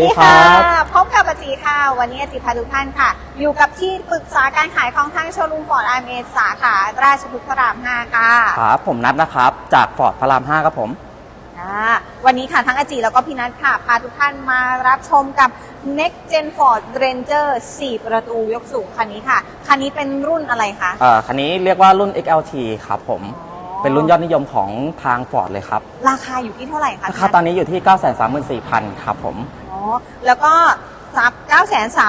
สวัสดีครับพบกับอาจีค่ะ วันนี้อาจีพาทุกท่านค่ะ อยู่กับที่ปรึกษาการขายของทางโชว์รูมฟอร์ดไอเมสาขาราชพฤกษ์พระราม 5 ค่ะ ครับ ผมนัดนะครับ จากฟอร์ดพระราม 5 ครับผมอ่าวันนี้ค่ะทั้งอาจีแล้วก็พี่นัทค่ะ พาทุกท่านมารับชมกับ Next Gen Ford Ranger 4 ประตูยกสูงคันนี้ค่ะ คันนี้เป็นรุ่นอะไรคะเอ่อคันนี้เรียกว่ารุ่น XLT ครับผมเป็นรุ่นยอดนิยมของทางฟอร์ดเลยครับ ราคาอยู่ที่เท่าไหร่คะราคาตอนนี้อยู่ที่ 934,000 ครับผมอ๋อ แล้วก็ซับ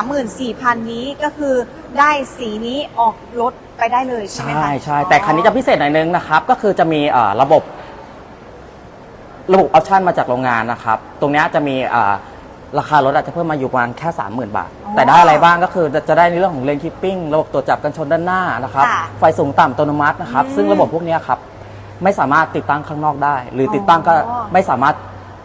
934,000 นี้ก็คือได้สีนี้ออกรถไปได้เลยใช่ไหมใช่คะใช่แต่คันนี้จะพิเศษหน่อยนึงนะครับ ก็คือจะมีเอ่อระบบ ระบบออปชันมาจากโรงงานนะครับ ตรงเนี้ยจะมีเอ่อราคารถอาจจะเพิ่มมาอยู่ประมาณแค่ 30,000 บาท แต่ได้อะไรบ้างก็คือจะจะได้ในเรื่องของเลนคิปปิ้งระบบตรวจจับกันชนด้านหน้านะครับค่ะไฟสูงต่ำอัตโนมัตินะครับอืมซึ่งระบบพวกเนี้ยครับ ไม่สามารถติดตั้งข้างนอกได้ หรือติดตั้งก็อ๋อไม่สามารถ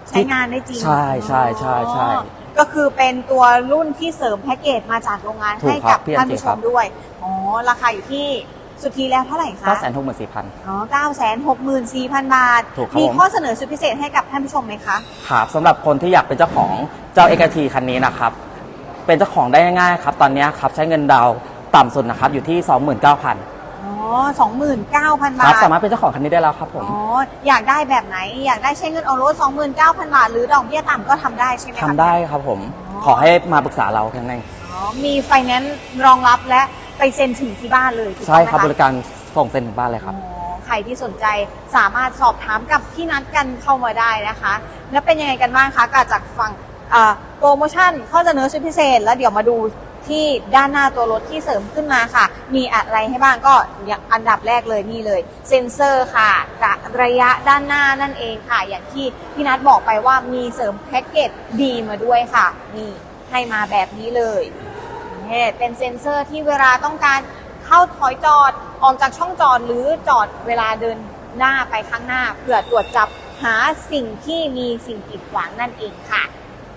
ใช้งานได้จริงใช่ใช่ใช่ใช่อ๋อก็คือเป็นตัวรุ่นที่เสริมแพ็กเกจมาจากโรงงานถูกให้ครักับบพี่ท่านอันจิผู้ชครัมบด้วยอ๋อราคาอยู่ที่สุทธิแล้วเท่าไหร่คะเก้าแสนหกหมื่นสี่พันอ๋อเก้าแสนหกหมื่นสี่พันบาทถูกครับมีผมข้อเสนอสุดพิเศษให้กับท่านผู้ชมไหมคะครับสำหรับคนที่อยากเป็นเจ้าของเจ้าเอกทีคันนี้นะครับ เป็นเจ้าของได้ง่ายๆครับ ตอนนี้ครับใช้เงินดาวน์ต่ำสุดนะครับอยู่ที่ 29,000อ๋อ สองหมื่นเก้าพันคบารับทสามารถเป็นเจ้าของคันนี้ได้แล้วครับผม อ๋ออยากได้แบบไหน อยากได้ใช้เงินออกรถสองหมื่นเก้าพันบาท หรือดอกเบี้ยต่ำก็ทำได้ใช่ไหมคะ ทำได้ครับผม อ๋อ ขอให้มาปรึกษาเราแค่นั้นเองอ๋อมีไฟแนนซ์รองรับและไปเซ็นถึงที่บ้านเลยถูกใช่ต้องไหมครับะบริการส่งเซ็นถึงบ้านเลยครับ อ๋อใครที่สนใจสามารถสอบถามกับพี่นัดกันเข้ามาได้นะคะ แล้วเป็นยังไงกันบ้างคะก็จากฟังเอ่อโปรโมชั่นข้อเสนอสุดพิเศษ แล้วเดี๋ยวมาดู ที่ด้านหน้าตัวรถที่เสริมขึ้นมาค่ะ มีอะไรให้บ้างก็อันดับแรกเลยนี่เลย เซ็นเซอร์ค่ะกะระยะด้านหน้านั่นเองค่ะ อย่างที่พี่นัดบอกไปว่ามีเสริมแพ็กเกจดีมาด้วยค่ะนี่ให้มาแบบนี้เลยนี่เป็นเซ็นเซอร์ที่เวลาต้องการเข้าถอยจอดออกจากช่องจอดหรือจอดเวลาเดินหน้าไปข้างหน้า เพื่อตรวจจับหาสิ่งที่มีสิ่งกีดขวางนั่นเองค่ะ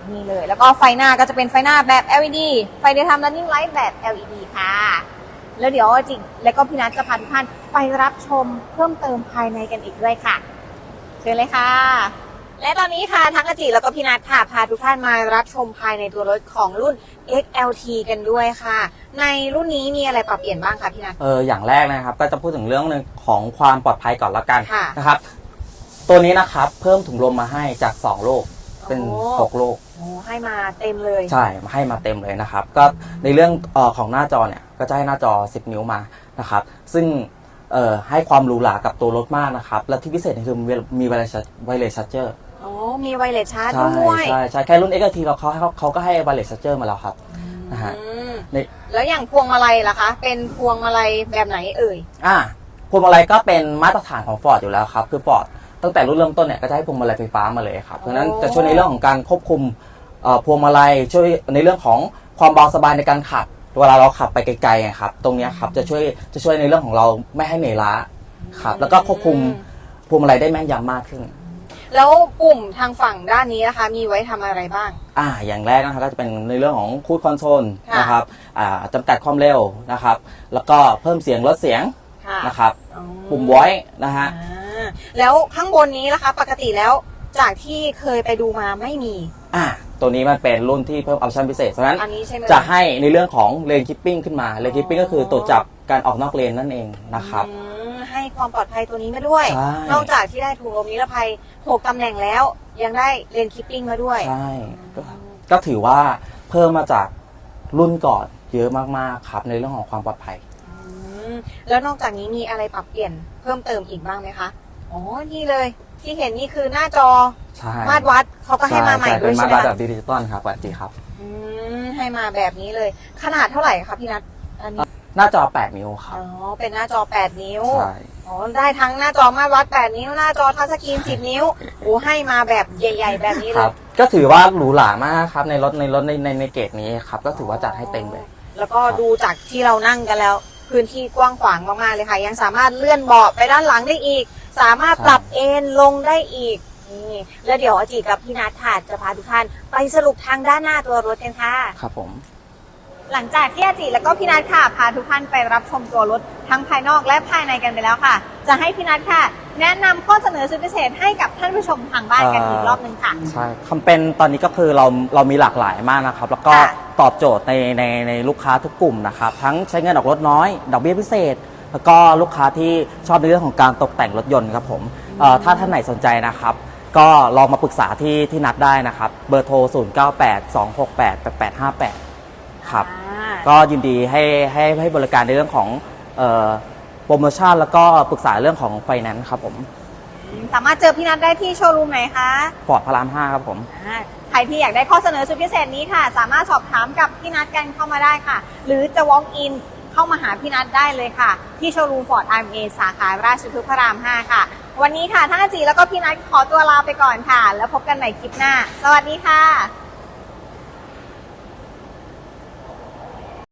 นี่เลย แล้วก็ไฟหน้าก็จะเป็นไฟหน้าแบบ LED ไฟเดย์ทำ running light แบบ LED ค่ะ แล้วเดี๋ยวจริง แล้วก็พี่นัทจะพาทุกท่านไปรับชมเพิ่มเติมภายในกันอีกด้วยค่ะ เชิญเลยค่ะ และตอนนี้ค่ะทั้งอาจิแล้วก็พี่นัทค่ะพาทุกท่านมารับชมภายในตัวรถของรุ่น XLT กันด้วยค่ะ ในรุ่นนี้มีอะไรปรับเปลี่ยนบ้างคะพี่นัท เอออย่างแรกนะครับ ก็จะพูดถึงเรื่องหนึงของความปลอดภัยก่อนละกันค่ะ นะครับ ตัวนี้นะครับเพิ่มถุงลมมาให้จาก 2 โลก เป็นโอ้6โลกโอ้ให้มาเต็มเลย ใช่มาให้มาเต็มเลยนะครับ ก็ในเรื่องเออของหน้าจอเนี่ยก็จะให้หน้าจอ 10 นิ้วมานะครับ ซึ่งเอ่อให้ความหรูหรากับตัวรถมากนะครับ และที่พิเศษคือมีไวเลสไวเลสชัเจอร์อ๋อมีไวเลสชาร์จใช่ด้วยใช่ใช่แค่รุ่น XT เราเขาเขาเขาก็ให้ไวเลสชัเจอร์มาแล้วครับนะฮะอืมในแล้วอย่างพวงมาลัยล่ะคะ เป็นพวงมาลัยแบบไหนเอ่ยอ่าพวงมาลัยก็เป็นมาตรฐานของ Ford อยู่แล้วครับ คือ Ford ตั้งแต่รุ่นเริ่มต้นเนี่ยก็จะให้พวงมาลัยไฟฟ้ามาเลยครับเพราะฉะนั้นโอ้จะช่วยในเรื่องของการควบคุมเอ่อพวงมาลัยช่วยในเรื่องของความเบาสบายในการขับเวลาเราขับไปไกลๆอะครับตรงเนี้ยครับจะช่วยจะช่วยในเรื่องของเราไม่ให้เหนื่อยล้าครับแล้วก็ควบคุมพวงมาลัยได้แม่นยำมากขึ้น แล้วปุ่มทางฝั่งด้านนี้นะคะ มีไว้ทำอะไรบ้าง อ่าอย่างแรกนะครับก็จะเป็นในเรื่องของคูดคอนโซลค่ะ นะครับอ่าจำกัดความเร็วนะครับ แล้วก็เพิ่มเสียงลดเสียงค่ะนะครับ อ๋อปุ่ม voice นะฮะอ่า แล้วข้างบนนี้นะคะ ปกติแล้วจากที่เคยไปดูมาไม่มี อ่าตัวนี้มันเป็นรุ่นที่เพิ่มออปชั่นพิเศษ เพราะฉะนั้นอันนี้ใช่ไหม จะให้ในเรื่องของเลนคิปปิ้งขึ้นมา เลนคิปปิ้งก็คือตรวจจับการออกนอกเลนนั่นเองนะครับ อืมให้ความปลอดภัยตัวนี้มาด้วย ใช่ นอกจากที่ได้ถุงลมนิรภัยหกตำแหน่งแล้ว ยังได้เลนคิปปิ้งมาด้วย ใช่ก็ก็ถือว่าเพิ่มมาจากรุ่นก่อนเยอะมากๆครับในเรื่องของความปลอดภัย อืมแล้วนอกจากนี้มีอะไรปรับเปลี่ยนเพิ่มเติมอีกบ้างไหมคะ อ๋อ นี่เลย ที่เห็นนี่คือหน้าจอใช่มาตรวัดเขาก็ให้มาใหม่ช่ด้วยเป็นใช่มาไหตมรวัดแบคะบดิจิตอลครับปกติครับอืมให้มาแบบนี้เลย ขนาดเท่าไหร่คะพี่นัทอันนี้หน้าจอ 8 นิ้วครัอ๋บอเป็นหน้าจอ 8 นิ้ว ใช่ อ๋อ ได้ทั้งหน้าจอมาตรวัด 8 นิ้ว หน้าจอทัชสกรีน 10 นิ้ว โอ้ให้มาแบบใหญ่ ๆ แบบนี้คเลรัย บ ก็ถือว่าหรูหรามากครับ ในรถในรถในในในเกรดนี้ครับ ก็ถือว่าจัดให้เต็มเลย แล้วก็ดูจากที่เรานั่งกันแล้ว พื้นที่กว้างขวางมากๆเลยค่ะ ยังสามารถเลื่อนเบาะไปด้านหลังได้อีก สามารถใช่ปรับเอนลงได้อีกนี่แล้วเดี๋ยวอาจีกับพี่นัทค่ะจะพาทุกท่านไปสรุปทางด้านหน้าตัวรถกันค่ะ ครับผม หลังจากที่อาจิแล้วก็พี่นัทค่ะพาทุกท่านไปรับชมตัวรถทั้งภายนอกและภายในกันไปแล้วค่ะ จะให้พี่นัทค่ะ แนะนำข้อเสนอสุดพิเศษให้กับท่านผู้ชมทางบ้านกันอีกรอบหนึ่งค่ะ ใช่คำเป็นตอนนี้ก็คือเราเรามีหลากหลายมากนะครับ แล้วก็ค่ะตอบโจทย์ในในในลูกค้าทุกกลุ่มนะครับ ทั้งใช้เงินออกรถน้อย ดอกเบี้ยพิเศษ แล้วก็ลูกค้าที่ชอบในเรื่องของการตกแต่งรถยนต์ครับผมเอ่อถ้าท่านไหนสนใจนะครับ ก็ลองมาปรึกษาที่ที่นัดได้นะครับ เบอร์โทร 0 9 8 2 6 8 8 8 5 8 ครับ อ่า ก็ยินดีให้ให้ให้บริการในเรื่องของเอ่อ โปรโมชั่นแล้วก็ปรึกษาเรื่องของไฟแนนซ์ครับผมสามารถเจอพี่นัทได้ที่โชว์รูมไหนคะฟอร์ดพระราม5ครับผมอ่าใครที่อยากได้ข้อเสนอสุดพิเศษนี้ค่ะ สามารถสอบถามกับพี่นัทกันเข้ามาได้ค่ะ หรือจะ walk in เข้ามาหาพี่นัทได้เลยค่ะ ที่โชว์รูมฟอร์ด RMA สาขาราชพฤกษ์พระราม 5 ค่ะ วันนี้ค่ะทั้งอาจีแล้วก็พี่นัทขอตัวลาไปก่อนค่ะ แล้วพบกันใหม่คลิปหน้า สวัสดีค่ะ